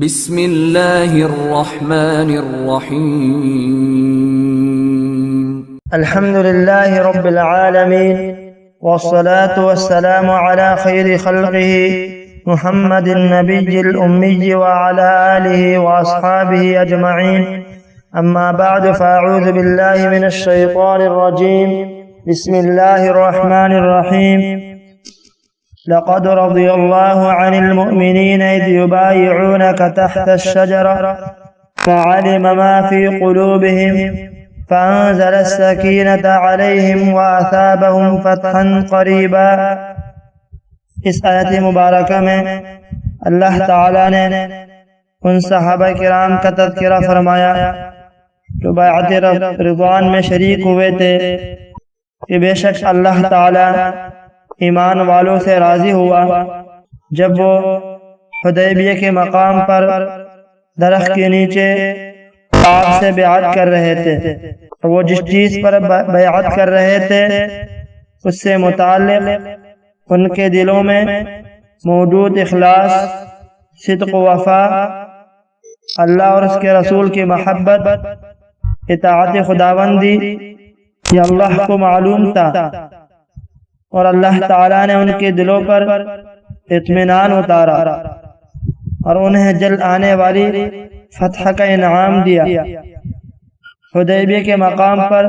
بسم الله الرحمن الرحيم. الحمد لله رب العالمين والصلاة والسلام على خير خلقه محمد النبي الأمي وعلى آله وأصحابه أجمعين. أما بعد فأعوذ بالله من الشيطان الرجيم. بسم الله الرحمن الرحيم. لقد رضي الله عن المؤمنين إذ يبايعونك تحت الشجرة، فعلم ما في قلوبهم، فأنزل السكينة عليهم وأثابهم فتحا قريبا. اس آیت مبارکہ میں اللہ تعالی نے ان صحابہ کرام کا تذکرہ فرمایا، جو بیعت رضوان میں شریک ہوئے تھے۔ کہ بے شک اللہ تعالی ایمان والوں سے راضی ہوا۔ جب وہ حدیبیہ کے مقام پر درخت کے نیچے آپ سے بیعت کر رہے تھے وہ جس چیز پر بیعت کر رہے تھے، اس سے متعلق ان کے دلوں میں موجود اخلاص، صدق و وفا، اللہ اور اس کے رسول کی محبت، اطاعت خداوندی، یہ اللہ کو معلوم تھا۔ اور اللہ تعالیٰ نے ان کے دلوں پر اطمینان اتارا اور انہیں جلد آنے والی فتح کا انعام دیا۔ حدیبیہ کے مقام پر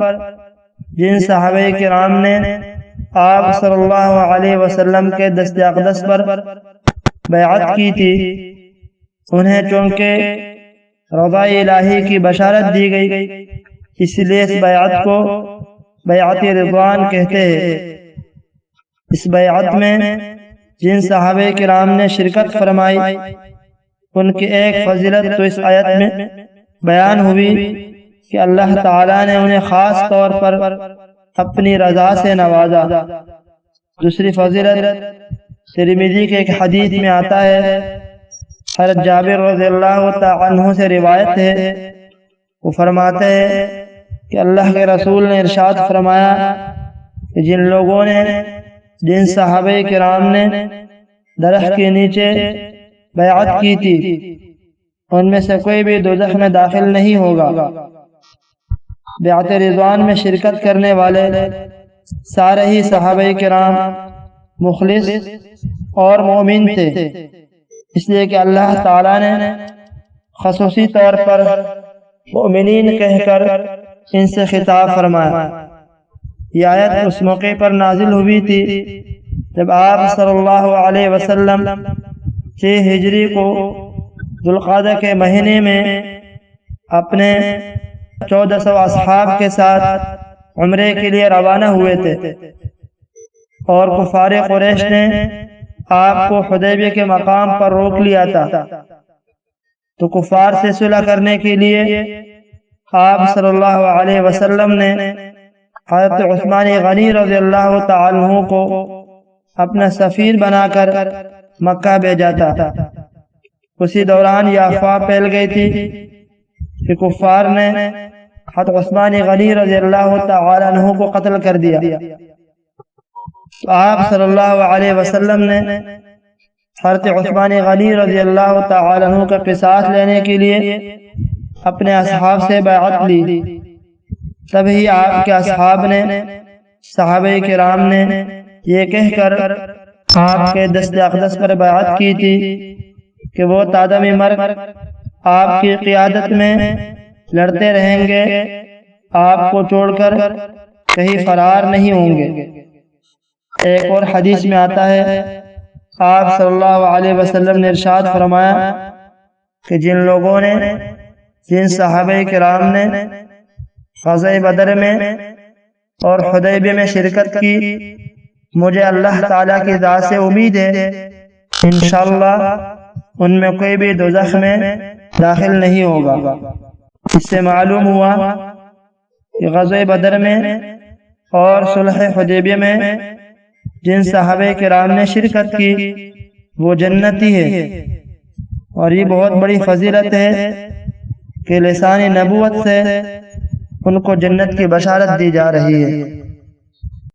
جن صحابہ کرام نے آپ صلی اللہ علیہ وسلم کے دست اقدس پر بیعت کی تھی، انہیں چونکہ رضا الہی کی بشارت دی گئی، اس لیے اس بیعت کو بیعت رضوان کہتے ہیں۔ اس بیعت میں جن صحابہ کرام نے شرکت فرمائی، ان کی ایک فضیلت تو اس آیت میں بیان ہوئی کہ اللہ تعالیٰ نے انہیں خاص طور پر اپنی رضا سے نوازا۔ دوسری فضیلت ترمیدی کے ایک حدیث میں آتا ہے، حضرت جابر رضی اللہ عنہ سے روایت ہے۔ وہ فرماتے ہیں کہ اللہ کے رسول نے ارشاد فرمایا کہ جن لوگوں نے جن صحابہ کرام نے درخت کے نیچے بیعت کی تھی۔ ان میں سے کوئی بھی دوزخ میں داخل نہیں ہوگا۔ بیعت رضوان میں شرکت کرنے والے سارے ہی صحابہ کرام مخلص اور مومن تھے۔ اس لیے کہ اللہ تعالیٰ نے خصوصی طور پر مومنین کہہ کر ان سے خطاب فرمایا۔ یہ آیت اس موقع پر نازل ہوئی تھی جب آپ صلی اللہ علیہ وسلم چھ ہجری کو ذوالقادہ کے مہینے میں اپنے چودہ سو اصحاب کے ساتھ عمرے کے لیے روانہ ہوئے تھے۔ اور کفار قریش نے آپ کو حدیبیہ کے مقام پر روک لیا تھا۔ تو کفار سے صلح کرنے کے لیے آپ صلی اللہ علیہ وسلم نے حضرت عثمان غنی رضی اللہ تعالیٰ کو اپنا سفیر بنا کر مکہ بھیجا تھا۔ اسی دوران یہ افواہ پھیل گئی تھی کہ کفار نے حضرت عثمان غنی رضی اللہ تعالیٰ عنہ کو قتل کر دیا۔ تو آپ صلی اللہ علیہ وسلم نے حضرت عثمان غنی رضی اللہ تعالیٰ عنہ کا قصاص لینے کے لیے اپنے اصحاب سے بیعت لی۔ تبھی آپ کے اصحاب نے، صحابہ کرام نے یہ کہہ کر آپ کے دست اقدس پر بیعت کی تھی کہ وہ تادم مرگ آپ کی قیادت میں لڑتے رہیں گے، آپ کو چھوڑ کر کہیں فرار نہیں ہوں گے۔ ایک اور حدیث میں آتا ہے، آپ صلی اللہ علیہ وسلم نے ارشاد فرمایا کہ جن لوگوں نے، جن صحابہ کرام نے غزہ بدر میں اور حدیبیہ میں شرکت کی۔ مجھے اللہ تعالیٰ کی ذات سے امید ہے۔ انشاءاللہ ان میں کوئی بھی دوزخ میں داخل نہیں ہوگا۔ اس سے معلوم ہوا کہ غزوہ بدر میں اور صلح حدیبیہ میں جن صحابہ کرام نے شرکت کی، وہ جنتی ہے اور یہ بہت بڑی فضیلت ہے کہ لسان نبوت سے ان کو جنت کی بشارت دی جا رہی ہے۔